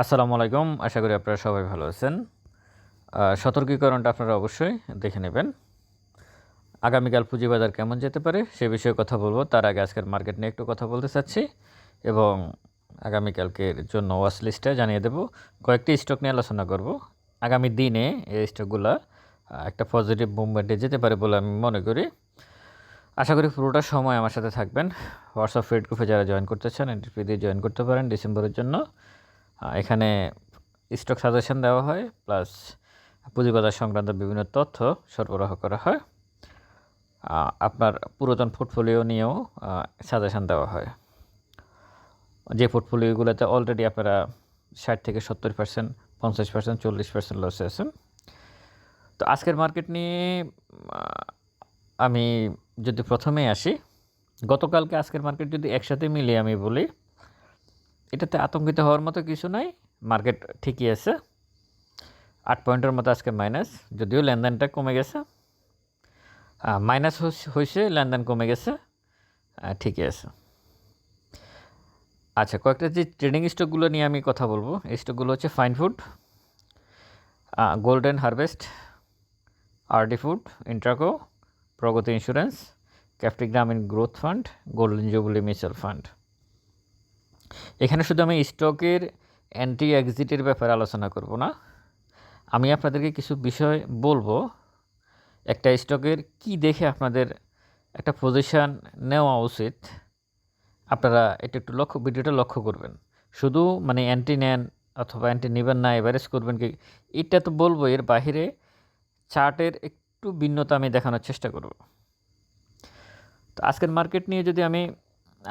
আসসালামু আলাইকুম। আশা করি আপনারা সবাই ভালো আছেন। সতর্কীকরণটা আপনারা অবশ্যই দেখে নেবেন। আগামীকাল পুঁজিবাজার কেমন যেতে পারে সে বিষয়ে কথা বলব। তার আগে আজকের মার্কেট নিয়ে একটু কথা বলতে চাচ্ছি এবং আগামীকালকের জন্য ওয়াশ লিস্টে জানিয়ে দেব। কয়েকটি স্টক নিয়ে আলোচনা করব। আগামী দিনে এই স্টকগুলো একটা পজিটিভ মুভমেন্টে যেতে পারে বলে আমি মনে করি। আশা করি পুরোটা সময় আমার সাথে থাকবেন। হোয়াটসঅ্যাপ ফ্রেড গ্রুপে যারা জয়েন করতে চান এন্ট্রি দিয়ে জয়েন করতে পারেন ডিসেম্বরের জন্য। এখানে স্টক সাজেশন দেওয়া হয় প্লাস পুঁজিবাজার সংক্রান্ত বিভিন্ন তথ্য সরবরাহ করা হয়। আপনার পুরাতন পোর্টফোলিও নিয়েও সাজেশন দেওয়া হয়। যে পোর্টফোলিওগুলোতে অলরেডি আপনারা ষাট থেকে সত্তর পার্সেন্ট পঞ্চাশ পার্সেন্ট চল্লিশ পার্সেন্ট লসে আছেন। তো আজকের মার্কেট নিয়ে আমি যদি প্রথমেই আসি, গতকালকে আজকের মার্কেট যদি একসাথে মিলিয়ে আমি বলি এটাতে আতঙ্কিত হওয়ার মতো কিছু নাই। মার্কেট ঠিকই আছে। আট পয়েন্টের মতো আজকে মাইনাস, যদিও লেনদেনটা কমে গেছে। মাইনাস হয়েছে, লেনদেন কমে গেছে। ঠিকই আছে। আচ্ছা কয়েকটা যে ট্রেডিং স্টকগুলো নিয়ে আমি কথা বলব, এই স্টকগুলো হচ্ছে fine food golden harvest, RD food, Intraco, Pragati insurance Capitec Grameen growth fund golden jubilee mutual fund. এখানে শুধু আমি স্টকের অ্যান্টি এক্সিটের ব্যাপারে আলোচনা করব না। আমি আপনাদেরকে কিছু বিষয় বলব। একটা স্টকের কি দেখে আপনাদের একটা পজিশান নেওয়া উচিত, আপনারা এটা একটু লক্ষ্য, ভিডিওটা লক্ষ্য করবেন। শুধু মানে অ্যান্টি নেন অথবা অ্যান্টি নেবেন না এভারেজ করবেন কি, এটা তো বলব, এর বাইরে চার্টের একটু ভিন্নতা আমি দেখানোর চেষ্টা করব। তো আজকের মার্কেট নিয়ে যদি আমি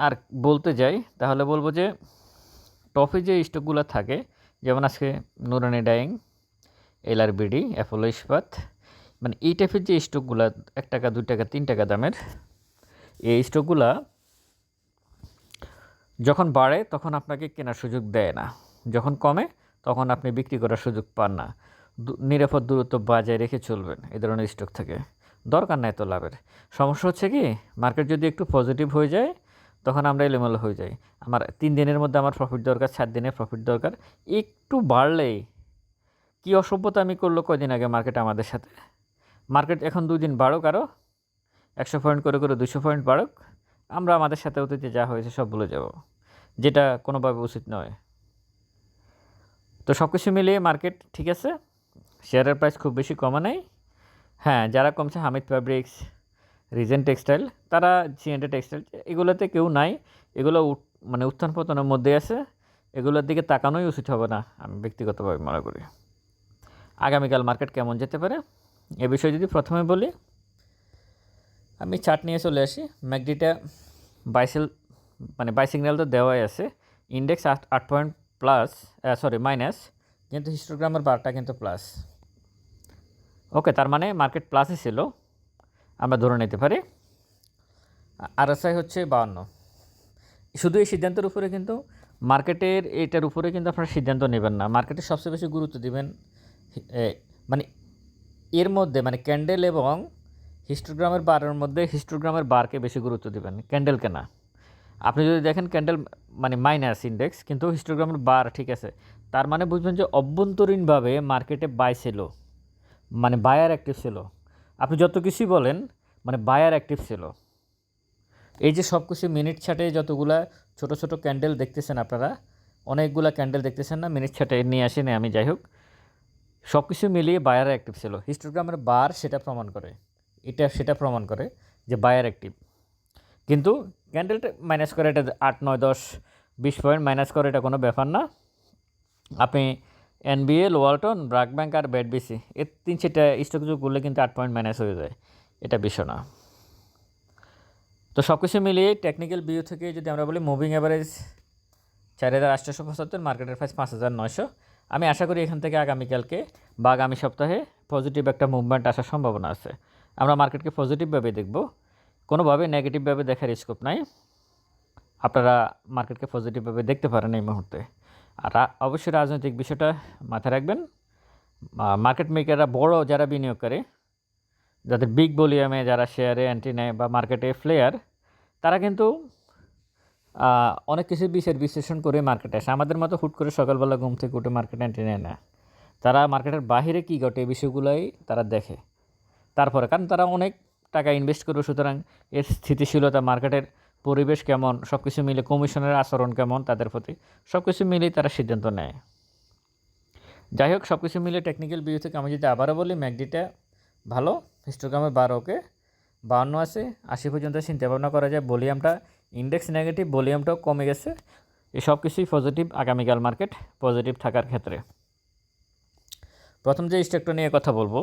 আর বলতে যাই, তাহলে বলব যে টপে যে স্টকগুলো থাকে, যেমন আজকে নুরানি ডাইং, এলআরবিডি, অ্যাপোলো ইস্পাত মানে এই টাইপের যে স্টকগুলো, এক টাকা, দুই টাকা, তিন টাকা দামের, এই স্টকগুলা যখন বাড়ে তখন আপনাকে কেনার সুযোগ দেয় না। যখন কমে তখন আপনি বিক্রি করার সুযোগ পান না। নিরাপদ দূরত্ব বজায় রেখে চলবেন এই ধরনের স্টক থেকে। দরকার নাই তো লাভের। সমস্যা হচ্ছে কি মার্কেট যদি একটু পজিটিভ হয়ে যায় তখন আমরা এলোমেলো হয়ে যাই। আমার তিন দিনের মধ্যে আমার প্রফিট দরকার, চার দিনের প্রফিট দরকার। একটু বাড়লেই কী অসভ্যতা আমি করল কদিন আগে মার্কেট আমাদের সাথে? মার্কেট এখন দুই দিন বাড়ুক আরও একশো পয়েন্ট করে করে দুশো পয়েন্ট বাড়ুক, আমরা আমাদের সাথে অতীতে যা হয়েছে সব ভুলে যাব। যেটা কোনোভাবে উচিত নয়। তো সব কিছু মিলিয়ে মার্কেট ঠিক আছে? শেয়ারের প্রাইস খুব বেশি কমা নাই। হ্যাঁ যারা কমছে, হামিদ ফ্যাব্রিক্স রিজেন টেক্সটাইল, তারা জিএনডে টেক্সটাইল, এগুলোতে কেউ নাই, এগুলো মানে উত্থান পতনের মধ্যে আছে, এগুলোর দিকে তাকানোই উচিত হবে না, আমি ব্যক্তিগতভাবে মনে করি। আগামীকাল মার্কেট কেমন যেতে পারে, এ বিষয়ে যদি প্রথমে বলি, আমি চার্ট নিয়ে চলে আসি, ম্যাকডিটা বাইসেল মানে বাই সিগন্যাল তো দেওয়াই আছে, ইন্ডেক্স আট আট পয়েন্ট প্লাস সরি, মাইনাস, কিন্তু হিস্টোগ্রামের বারটা কিন্তু প্লাস। ওকে, তার মানে মার্কেট প্লাসই ছিল আমরা ধরে নিতে পারি, আরএসআই হচ্ছে বাউন্ন। শুধু এই সিদ্ধান্তের উপরে কিন্তু, মার্কেটের এটার উপরে কিন্তু আপনারা সিদ্ধান্ত নেবেন না। মার্কেটে সবচেয়ে বেশি গুরুত্ব দিবেন মানে এর মধ্যে মানে ক্যান্ডেল এবং হিস্টোগ্রামের বারের মধ্যে হিস্টোগ্রামের বারকে বেশি গুরুত্ব দিবেন ক্যান্ডেলকে না আপনি যদি দেখেন ক্যান্ডেল মানে মাইনাস ইন্ডেক্স, কিন্তু হিস্টোগ্রামের বার, ঠিক আছে। তার মানে বুঝবেন যে অভ্যন্তরীণভাবে মার্কেটে বাই ছিল মানে বায়ার অ্যাক্টিভ ছিল আপনি যত কিছুই বলেন মানে বায়ার অ্যাক্টিভ ছিল। এই যে সব কিছু মিনিট ছাটে যতগুলা ছোট ছোট ক্যান্ডেল দেখতেছেন আপনারা, অনেকগুলা ক্যান্ডেল দেখতেছেন না মিনিট ছাটে নিয়ে আসেনি আমি, যাই হোক। সব কিছু মিলিয়ে বায়ার অ্যাক্টিভ ছিল। হিস্টোগ্রামের বার সেটা প্রমাণ করে। এটা সেটা প্রমাণ করে যে বায়ার অ্যাক্টিভ কিন্তু ক্যান্ডেলটা মাইনাস করে, এটা আট, নয়, দশ, বিশ পয়েন্ট মাইনাস করে, এটা কোনো ব্যাপার না। আপনি এনবিএল ওয়ালটন ব্রাক ব্যাংক আর বিসি এর তিন চারটা স্টক যোগ করলে কিন্তু আট পয়েন্ট মাইনাস হয়ে যায়। এটা বিষয় না। তো সব কিছু মিলিয়ে টেকনিক্যাল ভিউ থেকে যদি আমরা বলি মুভিং অ্যাভারেজ চার হাজার আটশোশো পঁচাত্তর মার্কেটের প্রাইস পাঁচ হাজার নয়শো। আমি আশা করি এখান থেকে আগামীকালকে বা আগামী সপ্তাহে পজিটিভ একটা মুভমেন্ট আসার সম্ভাবনা আছে। আমরা মার্কেটকে পজিটিভভাবে দেখব। কোনোভাবে নেগেটিভভাবে দেখার স্কোপ নাই। আপনারা মার্কেটকে পজিটিভভাবে দেখতে পারেন এই মুহূর্তে। আর অবশ্যই রাজনৈতিক বিষয়টা মাথায় রাখবেন। মার্কেট মেকাররা বড় যারা বিনিয়োগ করে, যাদের বিগ ভলিউমে যারা শেয়ারে অ্যান্টি নেয় বা মার্কেটে ফ্লেয়ার তারা কিন্তু অনেক কিছু বিচার বিশ্লেষণ করে মার্কেটে আসে। আমাদের মতো হুট করে সকালবেলা ঘুম থেকে উঠে মার্কেটে এন্ট্রি নেয় না। তারা মার্কেটের বাহিরে কী ঘটে এই বিষয়গুলোই তারা দেখে। তারপরে, কারণ তারা অনেক টাকা ইনভেস্ট করবে, সুতরাং এর স্থিতিশীলতা মার্কেটের পরিবেশ কেমন সব কিছু মিলে কমিশনের আচরণ কেমন তাদের প্রতি সব কিছু মিলেই তারা সিদ্ধান্ত নেয়। যাই হোক সব কিছু মিলে টেকনিক্যাল ভিউ থেকে আমি যদি আবারও বলি, ম্যাকডিটা ভালো হিস্টোগ্রামে বারোকে বাউন্ন আছে, আশি পর্যন্ত চিন্তা ভাবনা করা যায়। ভলিউমটা ইন্ডেক্স নেগেটিভ ভলিউমটাও কমে গেছে। এই সব কিছুই পজিটিভ আগামীকাল মার্কেট পজিটিভ থাকার ক্ষেত্রে। প্রথম যে স্টকটা নিয়ে কথা বলব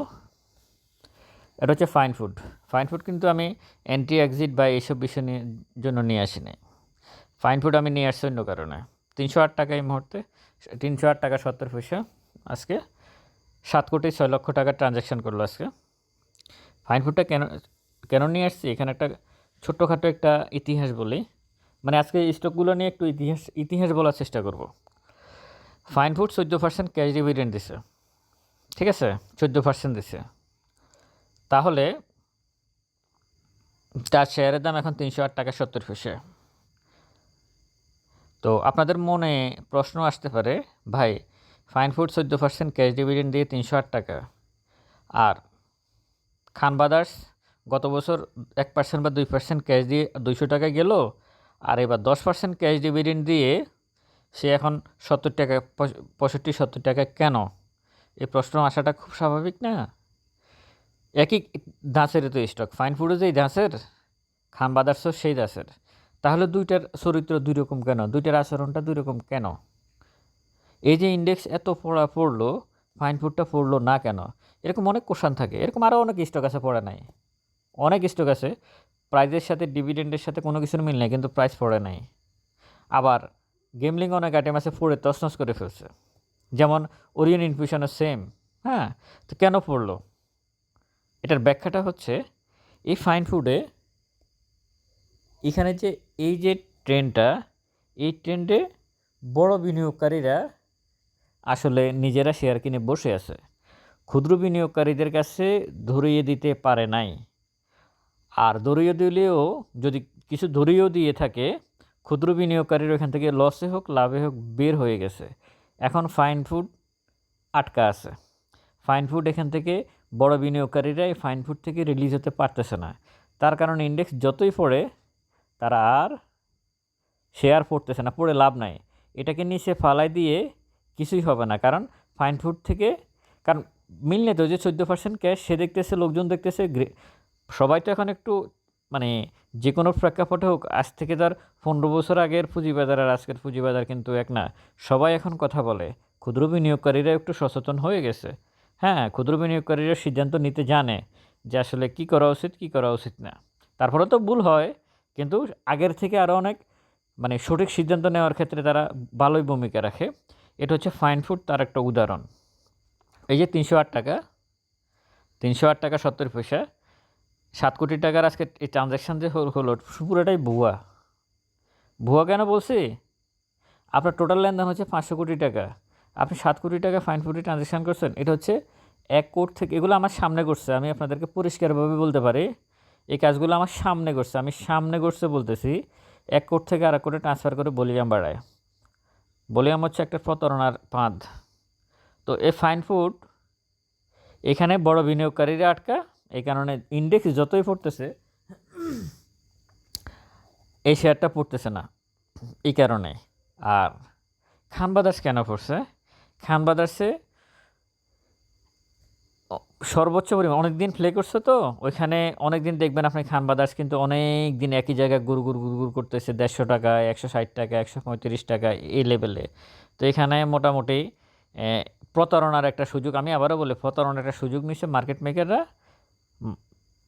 এটা হচ্ছে ফাইন ফুড ফাইন ফুড কিন্তু আমি অ্যান্টি এক্সিট বা এইসব বিষয় নিয়ে জন্য নিয়ে আসিনি। ফাইন ফুড আমি নিয়ে আসছি অন্য কারণে। তিনশো আট টাকা এই মুহূর্তে, তিনশো আট টাকা সত্তর পয়সা আজকে। সাত কোটি ছয় লক্ষ টাকার ট্রানজ্যাকশন করল আজকে। ফাইন ফুডটা কেন কেন নিয়ে আসছি? এখানে একটা ছোট্টখাটো একটা ইতিহাস বলি। মানে আজকে স্টকগুলো নিয়ে একটু ইতিহাস ইতিহাস বলার চেষ্টা করব। ফাইন ফুড চোদ্দ পার্সেন্ট ক্যাশ ডিভিডেন্ড দিছে। ঠিক আছে? চোদ্দ পার্সেন্ট দিছে। তাহলে তার শেয়ারের দাম এখন তিনশো আট টাকা সত্তর পয়সা। তো আপনাদের মনে প্রশ্ন আসতে পারে, ভাই, ফাইন ফুড চোদ্দ পার্সেন্ট ক্যাশ ডিভিডেন্ড দিয়ে তিনশো আট টাকা আর খান ব্রাদার্স গত বছর এক পার্সেন্ট বা দুই পার্সেন্ট ক্যাশ দিয়ে দুইশো টাকা গেল আর এবার দশ পার্সেন্ট ক্যাশ ডিভিডেন্ড দিয়ে সে এখন সত্তর টাকা পঁয়ষ- পঁয়ষট্টি, সত্তর টাকা কেন? এই প্রশ্ন আসাটা খুব স্বাভাবিক না? একই দাঁচের তো স্টক ফাইন ফুডও যেই দাঁচের খান ব্রাদার্সও সেই দাঁচের তাহলে দুইটার চরিত্র দুই রকম কেন? দুইটার আচরণটা দুই রকম কেন? এই যে ইন্ডেক্স এত পড়া পড়ল ফাইন ফুডটা পড়ল না কেন? এরকম অনেক কোশ্চান থাকে। এরকম আরও অনেক স্টক আছে পড়ে নাই। অনেক স্টক আছে। প্রাইজের সাথে ডিভিডেন্ডের সাথে কোনো কিছুর মিল নেই, কিন্তু প্রাইস পড়ে নাই। আবার গেমলিং অনেক আইটেম আছে পড়ে তছনছ করে ফেলছে। যেমন ওরিয়ন ইনফিউশনও সেম হ্যাঁ? তো কেন পড়ল? এটার ব্যাখ্যাটা হচ্ছে এই ফাইন ফুডে এখানে যে এই যে ট্রেন্ডটা এই ট্রেন্ডে বড় বিনিয়োগকারীরা আসলে নিজেরা শেয়ার কিনে বসে আছে। ক্ষুদ্র বিনিয়োগকারীদের কাছে ধরিয়ে দিতে পারে নাই। আর ধরিয়ে দিলেও যদি কিছু ধরিয়েও দিয়ে থাকে, ক্ষুদ্র বিনিয়োগকারীর ওখান থেকে লসে হোক, লাভে হোক, বের হয়ে গেছে। এখন ফাইন ফুড আটকা আছে। ফাইন ফুড এখান থেকে বড় বিনিয়োগকারীরা এই ফাইন ফুড থেকে রিলিজ হতে পারতেছে না। তার কারণে ইন্ডেক্স যতই পড়ে, তারা আর শেয়ার পড়তেছে না, পড়ে লাভ নাই। এটাকে নিচে ফালাই দিয়ে কিছুই হবে না, কারণ ফাইন ফুড থেকে, কারণ মিললে তো যে চোদ্দ পার্সেন্ট ক্যাশ সে দেখতেছে, লোকজন দেখতেছে সবাই তো এখন একটু মানে যে কোনো প্রেক্ষাপটে হোক, আজ থেকে তার পনেরো বছর আগের পুঁজিবাজার আর আজকের পুঁজিবাজার কিন্তু এক না। সবাই এখন কথা বলে, ক্ষুদ্র বিনিয়োগকারীরা একটু সচেতন হয়ে গেছে। হ্যাঁ ক্ষুদ্র বিনিয়োগকারীরা সিদ্ধান্ত নিতে জানে যে আসলে কী করা উচিত, কী করা উচিত না। তারপরে তো ভুল হয়, কিন্তু আগের থেকে আরও অনেক মানে সঠিক সিদ্ধান্ত নেওয়ার ক্ষেত্রে তারা ভালোই ভূমিকা রাখে। এটা হচ্ছে ফাইন ফুড তার একটা উদাহরণ। এই যে তিনশো আট টাকা, তিনশো আট টাকা সত্তর পয়সা, সাত কোটি টাকার আজকে এই ট্রানজ্যাকশান যে হল- পুরোটাই ভুয়া। ভুয়া কেন বলছি? আপনার টোটাল লেনদেন হচ্ছে পাঁচশো কোটি টাকা। আপনি সাত কোটি টাকা ফাইন ফুডে ট্রানজ্যাকশান করছেন, এটা হচ্ছে এক কোট থেকে, এগুলো আমার সামনে করছে, আমি আপনাদেরকে পরিষ্কারভাবে বলতে পারি, এই কাজগুলো আমার সামনে করছে, আমি সামনে করছে বলতেছি, এক কোট থেকে আর এক কোটে ট্রান্সফার করে বলিয়াম বাড়ায়। বলিয়াম হচ্ছে একটা প্রতারণার ফাঁদ। তো এই ফাইন ফুড এখানে বড় বিনিয়োগকারীরা আটকা এই কারণে ইন্ডেক্স যতই পড়তেছে, এই শেয়ারটা পড়তেছে না, এই কারণে। আর খান বাদার্স কেন পড়ছে? খান বাদার্সে সর্বোচ্চ পরিমাণ অনেক দিন প্লে করছে তো? ওইখানে অনেক দিন দেখবেন আপনি খান বাদার্স কিন্তু অনেক দিন একই জায়গায় গুড় গুড় গুড় গুড় করতেছে, দেড়শো টাকা, একশো ষাট টাকা, একশো পঁয়ত্রিশ টাকা, এই লেভেলে তো এখানে মোটামুটি প্রতারণার একটা সুযোগ, আমি আবারও বলি, প্রতারণার একটা সুযোগ নিচ্ছে মার্কেট মেকাররা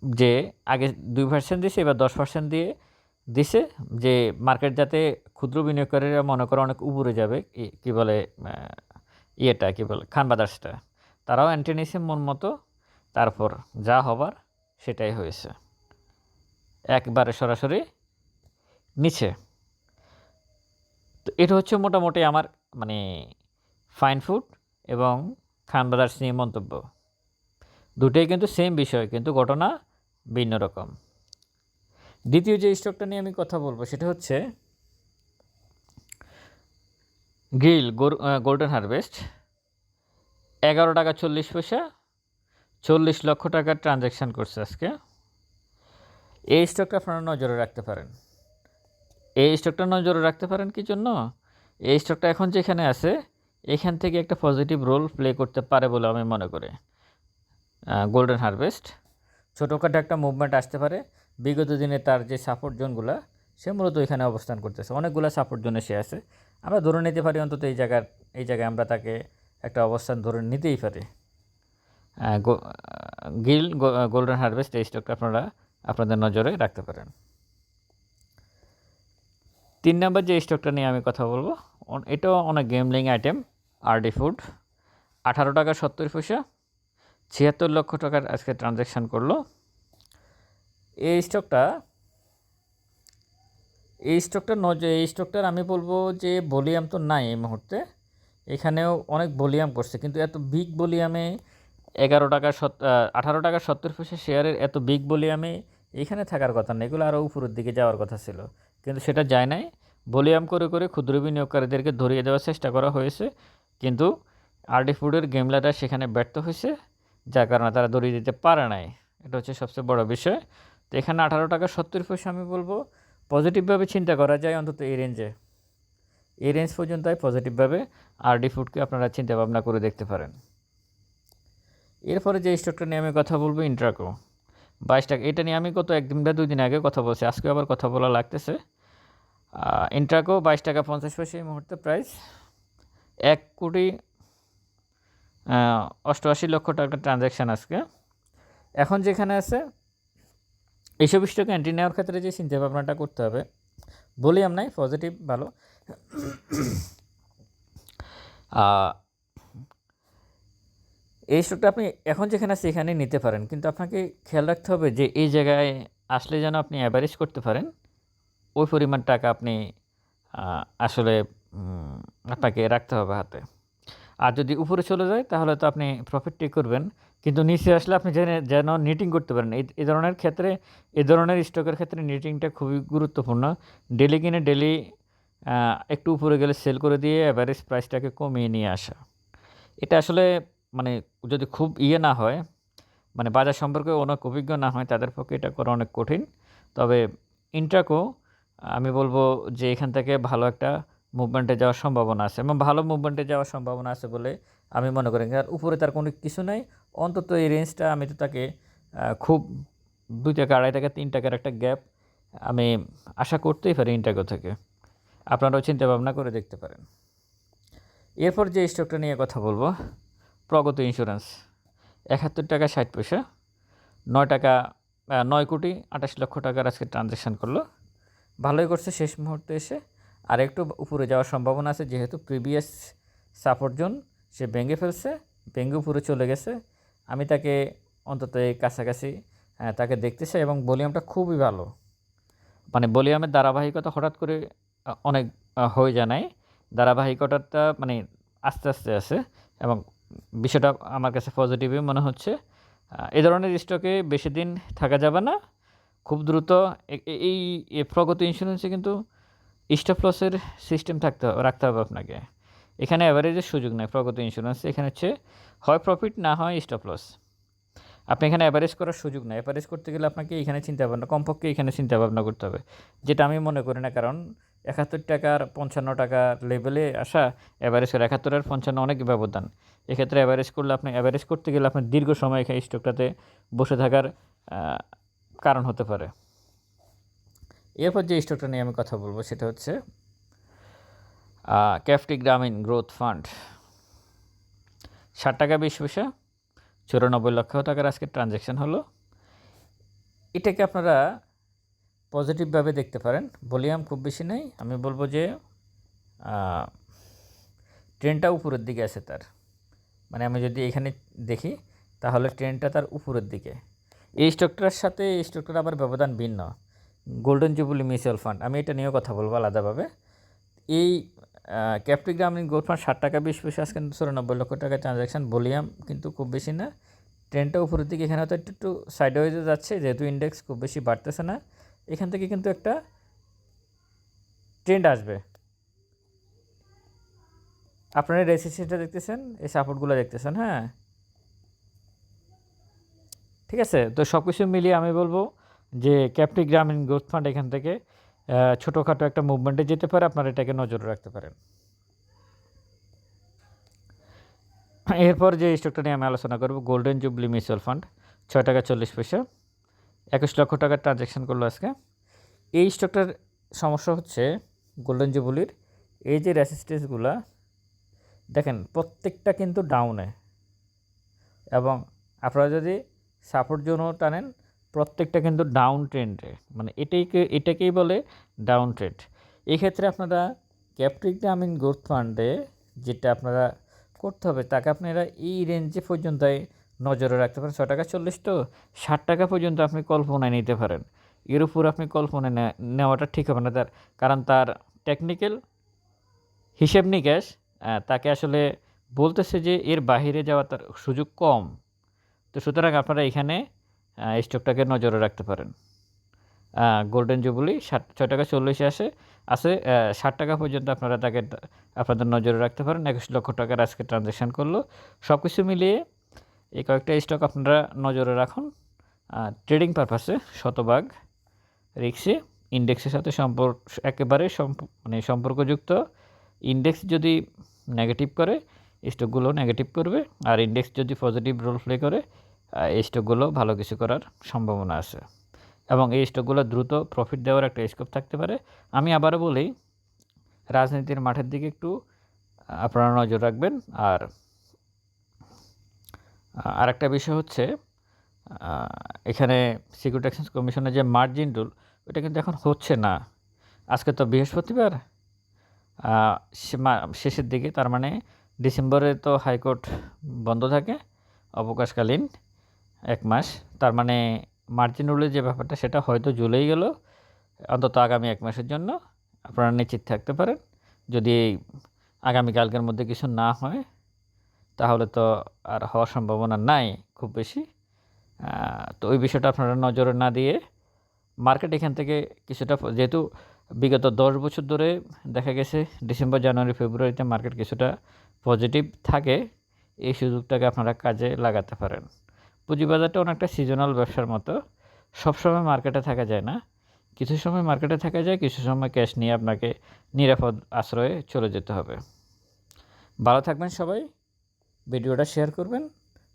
যে আগে দুই পার্সেন্ট দিছে, এবার দশ পার্সেন্ট দিয়ে দিছে, যে মার্কেট যাতে ক্ষুদ্র বিনিয়োগকারীরা মনে করে অনেক উপরে যাবে কি বলে ইয়েটা কি বলে খান বাদার্সটা তারাও অ্যান্টি নিছে মন মতো, তারপর যা হবার সেটাই হয়েছে। একবারে সরাসরি নিচে। তো এটা হচ্ছে মোটামুটি আমার মানে ফাইন ফুড এবং খান ব্রাদার্স নিয়ে মন্তব্য। দুটোই কিন্তু সেম বিষয়, কিন্তু ঘটনা ভিন্ন রকম। দ্বিতীয় যে স্টকটা নিয়ে আমি কথা বলব, সেটা হচ্ছে গ্রিল গোল্ডেন হারভেস্ট, এগারো টাকা চল্লিশ পয়সা, চল্লিশ লক্ষ টাকার ট্রানজ্যাকশান করছে আজকে। এই স্টকটা আপনারা নজরে রাখতে পারেন। এই স্টকটা নজরে রাখতে পারেন কি জন্য? এই স্টকটা এখন যেখানে আছে, এখান থেকে একটা পজিটিভ রোল প্লে করতে পারে বলে আমি মনে করি। গোল্ডেন হারভেস্ট, ছোটোখাটো একটা মুভমেন্ট আসতে পারে। বিগত দিনে তার যে সাপোর্ট জোনগুলো সে মূলত এখানে অবস্থান করতেছে। অনেকগুলো সাপোর্ট জোনে সে আছে। আমরা ধরে নিতে পারি অন্তত এই জায়গার, এই জায়গায় আমরা তাকে একটা অবস্থান ধরে নিতেই পারি। গিল গোল্ডেন হারভেস্ট এই স্টকটা আপনারা আপনাদের নজরে রাখতে পারেন। তিন নম্বর যে স্টকটা নিয়ে আমি কথা বলব এটাও অনেক গেমলিং আইটেম আরডি ফুড আঠারো টাকা সত্তর পয়সা, ছিয়াত্তর লক্ষ টাকার আজকে ট্রানজ্যাকশান করল। এই স্টকটা এই স্টকটা নজর এই স্টকটার আমি বলব যে ভলিউম তো নাই এই মুহূর্তে। এখানেও অনেক ভলিউম করছে, কিন্তু এত বিগ ভলিউমে এগারো টাকা সত আঠারো টাকা সত্তর পয়সা শেয়ারের এত বিগ ভলিউমে এখানে থাকার কথা না, এগুলো আরও উপরের দিকে যাওয়ার কথা ছিল। কিন্তু সেটা যায় নাই। ভলিউম করে করে ক্ষুদ্র বিনিয়োগকারীদেরকে ধরিয়ে দেওয়ার চেষ্টা করা হয়েছে, কিন্তু আরডি ফুডের গেমলাটা সেখানে ব্যর্থ হয়েছে, যার কারণে তারা ধরিয়ে দিতে পারে নাই। এটা হচ্ছে সবচেয়ে বড় বিষয়। তো এখানে আঠারো টাকা সত্তর পয়সা আমি বলব পজিটিভভাবে চিন্তা করা যায় অন্তত এই রেঞ্জে এই রেঞ্জ পর্যন্ত পজিটিভভাবে আরডি ফুডকে আপনারা চিন্তা ভাবনা করে দেখতে পারেন। এরপরে যে স্টকটা নিয়ে আমি কথা বলব ইন্ট্রাকো বাইশ টাকা, এটা নিয়ে আমি গত একদিন বা দুই দিন আগে কথা বলছি, আজকে আবার কথা বলা লাগতেছে। ইন্ট্রাকো বাইশ টাকা পঞ্চাশ পয়সা এই মুহূর্তে প্রাইস এক কোটি অষ্টআশি লক্ষ টাকার ট্রানজ্যাকশান আজকে। এখন যেখানে আছে এইসব স্টক এন্ট্রি নেওয়ার ক্ষেত্রে যে চিন্তা ভাবনাটা করতে হবে ভলিউম নাই পজিটিভ ভালো। এই স্টকটা আপনি এখন যেখানে আছে এখানে নিতে পারেন, কিন্তু আপনাকে খেয়াল রাখতে হবে যে এই জায়গায় আসলে যেন আপনি অ্যাভারেজ করতে পারেন, ওই পরিমাণ টাকা আপনি আসলে আপনাকে রাখতে হবে হাতে। আর যদি উপরে চলে যায়, তাহলে তো আপনি প্রফিট টেক করবেন। কিন্তু নিচে আসলে আপনি যেন যেন নিটিং করতে পারেন। এই এই ধরনের ক্ষেত্রে এ ধরনের স্টকের ক্ষেত্রে নিটিংটা খুবই গুরুত্বপূর্ণ। ডেলি কিনে ডেলি একটু উপরে গেলে সেল করে দিয়ে অ্যাভারেজ প্রাইসটাকে কমিয়ে নিয়ে আসা। এটা আসলে মানে যদি খুব ইয়ে না হয় মানে বাজার সম্পর্কে অনেক অভিজ্ঞ না হয়, তাদের পক্ষে এটা করা অনেক কঠিন। তবে ইন্ট্রাকো আমি বলব যে এখান থেকে ভালো একটা মুভমেন্টে যাওয়ার সম্ভাবনা আছে। এবং ভালো মুভমেন্টে যাওয়ার সম্ভাবনা আছে বলে আমি মনে করি। আর উপরে তার কোনো কিছু নাই। অন্তত এই রেঞ্জটা আমি তো তাকে খুব দুই টাকা আড়াই টাকা তিন টাকার একটা গ্যাপ আমি আশা করতেই পারি ইন্টারগো থেকে। আপনারাও চিন্তা ভাবনা করে দেখতে পারেন। এরপর যে স্টকটা নিয়ে কথা বলব, প্রগতি ইন্স্যুরেন্স একাত্তর টাকা ষাট পয়সা, নয় টাকা নয় কোটি আঠাশ লক্ষ টাকার আজকে ট্রানজ্যাকশান করল। ভালোই করছে শেষ মুহূর্তে এসে। আর একটু উপরে যাওয়ার সম্ভাবনা আছে, যেহেতু প্রিভিয়াস সাপোর্ট জোন সে ভেঙে ফেলছে, ভেঙে উপরে চলে গেছে। আমি তাকে অন্তত এই কাছাকাছি তাকে দেখতে চাই এবং ভলিউমটা খুবই ভালো। মানে ভলিউমের ধারাবাহিকতা হঠাৎ করে অনেক হয়ে নাই। ধারাবাহিকতাটা মানে আস্তে আস্তে আছে এবং বিষয়টা আমার কাছে পজিটিভই মনে হচ্ছে। এই ধরনের স্টকে বেশি দিন থাকা যাবে না। খুব দ্রুত এ- এ- এই, এ প্রগতি ইন্স্যুরেন্সে কিন্তু স্টপ লসের সিস্টেম থাকতে, রাখতে হবে আপনাকে। এখানে অ্যাভারেজের সুযোগ নেই, প্রগতি ইন্স্যুরেন্স এখানে হচ্ছে হয় প্রফিট না হয় স্টপ লস আপনি এখানে অ্যাভারেজ করার সুযোগ নেই। অ্যাভারেজ করতে গেলে আপনাকে এখানে চিন্তা ভাবনা, কমপক্ষে এখানে চিন্তা ভাবনা করতে হবে। যেটা আমি মনে করি না, কারণ একাত্তর টাকার পঞ্চান্ন টাকার লেভেলে আসা অ্যাভারেজ করে একাত্তর আর পঞ্চান্ন অনেক ব্যবধান। এক্ষেত্রে অ্যাভারেজ করলে আপনি অ্যাভারেজ করতে গেলে আপনার দীর্ঘ সময় এখানে স্টকটাতে বসে থাকার কারণ হতে পারে। এরপর যে স্টকটা নিয়ে আমি কথা বলব, সেটা হচ্ছে ক্যাফটি গ্রামীণ গ্রোথ ফান্ড। ষাট টাকা বিশ পয়সা, চুরানব্বই লক্ষ টাকার আজকে ট্রানজ্যাকশান হলো। এটাকে আপনারা পজিটিভভাবে দেখতে পারেন, ভলিউম খুব বেশি নেই। আমি বলব যে ট্রেনটা উপরের দিকে আছে তার। মানে আমি যদি এখানে দেখি, তাহলে ট্রেনটা তার উপরের দিকে। এই স্টকটার সাথে এই স্টকটার আবার ব্যবধান ভিন্ন। গোল্ডেন জুবলি মিউচুয়াল ফান্ড, আমি এটা নিয়েও কথা বলব আলাদাভাবে। এই ক্যাপ্টি গ্রামীণ গোল্ড ফান্ড ষাট টাকা, বিশ পয়সা আজকে চুরানব্বই লক্ষ টাকা ট্রানজ্যাকশান ভলিউম কিন্তু খুব বেশি না। ট্রেনটা উপরের দিকে এখানে হয়তো একটু একটু সাইডওয়েজে যাচ্ছে, যেহেতু ইন্ডেক্স খুব বেশি বাড়তেছে না। এখান থেকে কিন্তু একটা ট্রেন্ড আসবে। আপনারা রেসিস্টেন্সটা দেখতেছেন, এই সাপোর্টগুলো দেখতেছেন হ্যাঁ? ঠিক আছে? তো সব কিছু মিলিয়ে আমি বলব যে ক্যাপ্টি গ্রামীণ গ্রোথ ফান্ড এখান থেকে ছোটোখাটো একটা মুভমেন্টে যেতে পারে, আপনারা এটাকে নজরে রাখতে পারেন। এরপর যে স্টকটা নিয়ে আমি আলোচনা করব গোল্ডেন জুবলি মিউচুয়াল ফান্ড ছয় টাকা চল্লিশ পয়সা, একুশ লক্ষ টাকার ট্রানজ্যাকশন করল আজকে। এই স্টকটার সমস্যা হচ্ছে গোল্ডেন জুবলির এই যে রেসিস্টেন্সগুলা দেখেন প্রত্যেকটা কিন্তু ডাউনে এবং আপনারা যদি সাপোর্ট জোনও টানেন প্রত্যেকটা কিন্তু ডাউন ট্রেন্ডে মানে এটাইকে, এটাকেই বলে ডাউন ট্রেন্ড এক্ষেত্রে আপনারা ক্যাপ্টিক গ্রামীণ গ্রোথ ফান্ডে যেটা আপনারা করতে হবে, তাকে আপনারা এই রেঞ্জে পর্যন্ত নজরে রাখতে পারেন। ছয় টাকা চল্লিশ তো, ষাট টাকা পর্যন্ত আপনি কল্পনায় নিতে পারেন। এর উপর আপনি কল্পনায় নেওয়াটা ঠিক হবে না। তার, কারণ তার টেকনিক্যাল হিসেব নিকেশ তাকে আসলে বলতেছে যে এর বাইরে যাওয়ার তার সুযোগ কম। তো সুতরাং আপনারা এখানে স্টকটাকে নজরে রাখতে পারেন। গোল্ডেন জুবলি ষাট, ছয় টাকা চল্লিশে আসে। আছে ষাট টাকা পর্যন্ত আপনারা তাকে, আপনাদের নজরে রাখতে পারেন। একুশ লক্ষ টাকার আজকে ট্রানজ্যাকশান করল। সব কিছু মিলিয়ে এই কয়েকটা স্টক আপনারা নজরে রাখুন। ট্রেডিং পারপাসে শতভাগ রিক্সে ইন্ডেক্সের সাথে সম্পর্ক একেবারে মানে সম্পর্কযুক্ত। ইন্ডেক্স যদি নেগেটিভ করে স্টকগুলো নেগেটিভ করবে। আর ইন্ডেক্স যদি পজিটিভ রোল প্লে করে এই স্টকগুলো ভালো কিছু করার সম্ভাবনা আছে। এবং এই স্টকগুলো দ্রুত প্রফিট দেওয়ার একটা স্কোপ থাকতে পারে। আমি আবারও বলি, রাজনীতির মাঠের দিকে একটু আপনারা নজর রাখবেন। আর আরেকটা বিষয় হচ্ছে এখানে সিকিউরিটি এক্সচেঞ্জ কমিশনের যে মার্জিন রুল ওটা কিন্তু এখন হচ্ছে না। আজকে তো বৃহস্পতিবার শেষের দিকে, তার মানে ডিসেম্বরে তো হাইকোর্ট বন্ধ থাকে, অবকাশকালীন। এক মাস। তার মানে মার্জিন রুলের যে ব্যাপারটা, সেটা হয়তো জুলাই গেল। অন্তত আগামী এক মাসের জন্য আপনারা নিশ্চিত থাকতে পারেন। যদি আগামীকালকের মধ্যে কিছু না হয়, তাহলে তো আর হওয়ার সম্ভাবনা নাই খুব বেশি। তো ওই বিষয়টা আপনারা নজরে না দিয়ে মার্কেট এখান থেকে কিছুটা যেহেতু বিগত দশ বছর ধরে দেখা গেছে ডিসেম্বর, জানুয়ারি, ফেব্রুয়ারিতে মার্কেট কিছুটা পজিটিভ থাকে, এই সুযোগটাকে আপনারা কাজে লাগাতে পারেন। পুঁজিবাজারটা অনেকটা সিজনাল ব্যবসার মতো। সবসময় মার্কেটে থাকা যায় না। কিছু সময় মার্কেটে থাকা যায়, কিছু সময় ক্যাশ নিয়ে আপনাকে নিরাপদ আশ্রয়ে চলে যেতে হবে। ভালো থাকবেন সবাই। ভিডিওটা শেয়ার করবেন।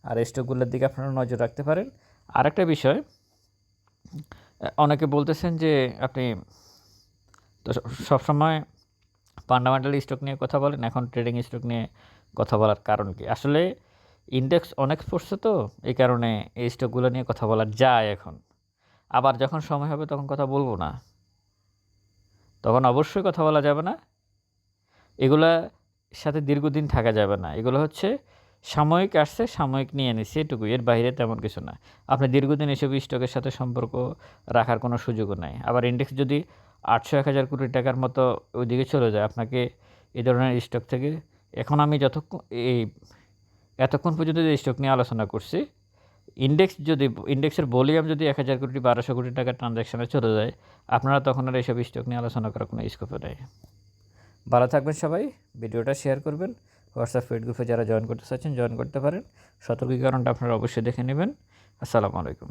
আর স্টকগুলোর দিকে আপনারা নজর রাখতে পারেন। আর একটা বিষয়, অনেকে বলতেছেন যে আপনি তো সবসময় ফান্ডামেন্টাল স্টক নিয়ে কথা বলেন, এখন ট্রেডিং স্টক নিয়ে কথা বলার কারণ কি? আসলে ইন্ডেক্স অনেক পড়ছে তো, এই কারণে এই স্টকগুলো নিয়ে কথা বলা যায় এখন। আবার যখন সময় হবে তখন কথা বলব না। তখন অবশ্যই কথা বলা যাবে না। এগুলা সাথে দীর্ঘদিন থাকা যাবে না। এগুলো হচ্ছে সাময়িক আসছে, সাময়িক নিয়ে নিচ্ছে এটুকু। এর বাইরে তেমন কিছু না। আপনি দীর্ঘদিন এসব স্টকের সাথে সম্পর্ক রাখার কোনো সুযোগও নাই। আবার ইন্ডেক্স যদি আটশো এক হাজার কোটি টাকার মতো ওইদিকে চলে যায়, আপনাকে এই ধরনের স্টক থেকে এখন আমি যতক্ষণ এই এতক্ষণ পর্যন্ত যে স্টক নিয়ে আলোচনা করছি ইন্ডেক্স যদি ইন্ডেক্সের ভলিউম যদি এক হাজার কোটি, বারোশো কোটি টাকার ট্রানজ্যাকশানে চলে যায়, আপনারা তখন আর এইসব স্টক নিয়ে আলোচনা করার কোনো স্কোপে নেই। ভালো থাকবেন সবাই, ভিডিওটা শেয়ার করবেন হোয়াটসঅ্যাপ ফিড গ্রুপে যারা জয়েন করতে চাচ্ছেন জয়েন করতে পারেন। সতর্কীকরণটা আপনারা অবশ্যই দেখে নেবেন। আসসালামু আলাইকুম।